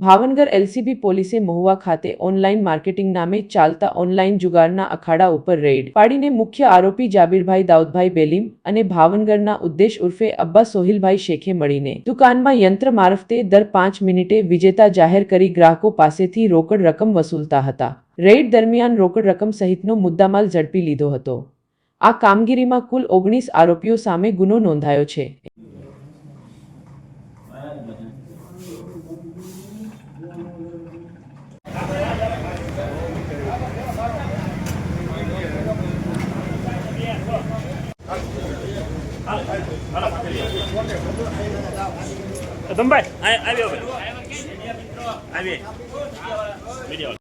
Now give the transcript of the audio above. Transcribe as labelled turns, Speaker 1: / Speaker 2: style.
Speaker 1: Bhavnagar LCB પોલીસે મહુવા ખાતે online marketing નામે ચાલતા ઓનલાઈન જુગારના અખાડા ઉપર રેડ પાડીને મુખ્ય આરોપી જાબીરભાઈ દાઉદભાઈ બેલીમ અને ભાવનગરના ઉદ્દેશ ઉર્ફે અબ્બા સોહિલભાઈ શેખે મળીને દુકાનમાં યંત્ર મારફતે દર પાંચ મિનિટે વિજેતા જાહેર કરી ગ્રાહકો પાસેથી રોકડ રકમ વસૂલતા હતા. રેડ દરમિયાન રોકડ રકમ સહિતનો મુદ્દામાલ ઝડપી લીધો હતો. આ કામગીરીમાં કુલ ઓગણીસ આરોપીઓ સામે ગુનો નોંધાયો છે.
Speaker 2: ધમભાઈ આવ્યો આવ્યો વીડિયો